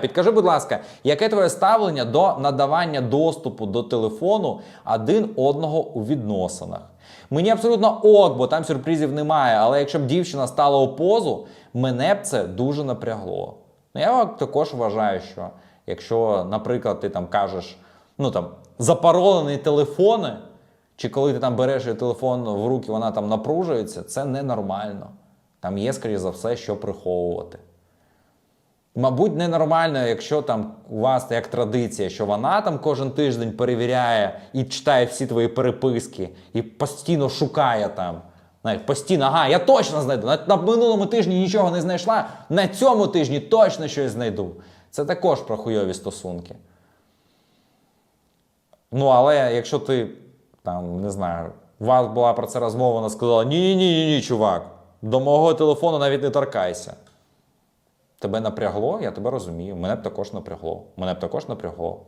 Підкажи, будь ласка, яке твоє ставлення до надавання доступу до телефону один одного у відносинах? Мені абсолютно ок, бо там сюрпризів немає. Але якщо б дівчина стала у позу, мене б це дуже напрягло. Ну, я також вважаю, що якщо, наприклад, ти там кажеш, ну там запаролені телефони, чи коли ти там береш її телефон в руки, вона там напружується, це ненормально. Там є, скоріш за все, що приховувати. Мабуть, ненормально, якщо там у вас як традиція, що вона там кожен тиждень перевіряє і читає всі твої переписки, і постійно шукає там. Навіть постійно, ага, я точно знайду. На, на минулому тижні нічого не знайшла, на цьому тижні точно щось знайду. Це також про хуйові стосунки. Ну, але якщо ти там не знаю, у вас була про це розмова, вона сказала: ні, ні, ні, ні, чувак, до мого телефону навіть не торкайся. Тебе напрягло, я тебе розумію. Мене б також напрягло. Мене б також напрягло.